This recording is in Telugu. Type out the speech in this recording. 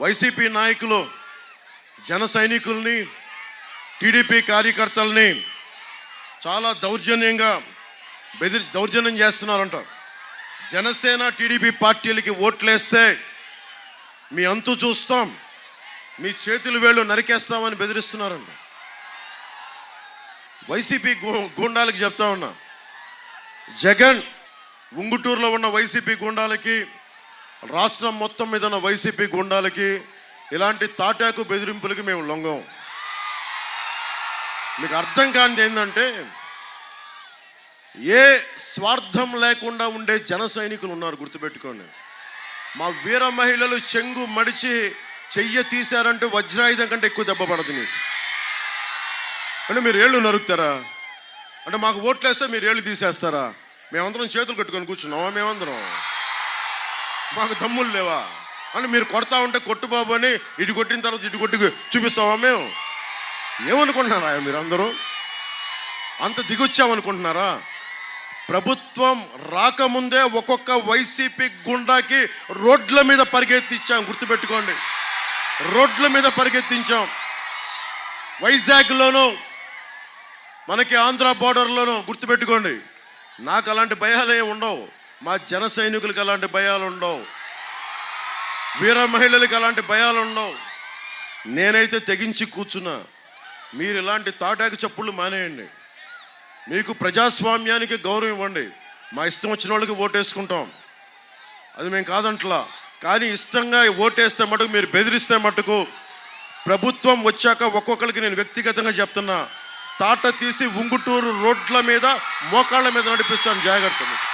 వైసీపీ నాయకులు జన సైనికుల్ని టీడీపీ కార్యకర్తల్ని చాలా దౌర్జన్యంగా బెదిరి దౌర్జన్యం చేస్తున్నారంట. జనసేన టీడీపీ పార్టీలకి ఓట్లేస్తే మీ అంతు చూస్తాం మీ చేతులు వేళ్ళు నరికేస్తామని బెదిరిస్తున్నారంట. వైసీపీ గూండాలకి చెప్తా ఉన్నా జగన్ ఉంగుటూరులో ఉన్న వైసీపీ గుండాలకి రాష్ట్రం మొత్తం మీద ఉన్న వైసీపీ గుండాలకి ఇలాంటి తాటాకు బెదిరింపులకి మేము లొంగం. మీకు అర్థం కానిది ఏంటంటే ఏ స్వార్థం లేకుండా ఉండే జన సైనికులు ఉన్నారు గుర్తుపెట్టుకోండి. మా వీర మహిళలు చెంగు మడిచి చెయ్య తీశారంటే వజ్రాయుధం కంటే ఎక్కువ దెబ్బ పడదు మీకు అంటే మీరు ఏళ్ళు నరుకుతారా? అంటే మాకు ఓట్లేస్తే మీరు ఏళ్ళు తీసేస్తారా? మేమందరం చేతులు కట్టుకొని కూర్చున్నామా మేమందరం? మాకు దమ్ములు లేవా? అని మీరు కొడతా ఉంటే కొట్టు బాబు అని ఇటు కొట్టిన తర్వాత ఇటు కొట్టి చూపిస్తావా మేము? ఏమనుకుంటున్నారా మీరు అందరూ అంత దిగొచ్చామనుకుంటున్నారా? ప్రభుత్వం రాకముందే ఒక్కొక్క వైసీపీ గుండాకి రోడ్ల మీద పరిగెత్తించాం గుర్తుపెట్టుకోండి. రోడ్ల మీద పరిగెత్తించాం. వైజాగ్లోనూ మనకి ఆంధ్ర బార్డర్లోనూ గుర్తుపెట్టుకోండి. నాకు అలాంటి భయాలు ఏమి ఉండవు. మా జన సైనికులకు అలాంటి భయాలు ఉండవు. వీర మహిళలకు అలాంటి భయాలు ఉండవు. నేనైతే తెగించి కూర్చున్నా. మీరు ఇలాంటి తాటాకు చప్పుళ్ళు మానేయండి. మీకు ప్రజాస్వామ్యానికి గౌరవం ఇవ్వండి. మా ఇష్టం వచ్చిన వాళ్ళకి ఓటేసుకుంటాం. అది మేము కాదంట్లా. కానీ ఇష్టంగా ఓటేస్తే మటుకు మీరు బెదిరిస్తే మటుకు ప్రభుత్వం వచ్చాక ఒక్కొక్కరికి నేను వ్యక్తిగతంగా చెప్తున్నా. తాట తీసి ఉంగుటూరు రోడ్ల మీద మోకాళ్ళ మీద నడిపిస్తాను. జాగ్రత్తలు.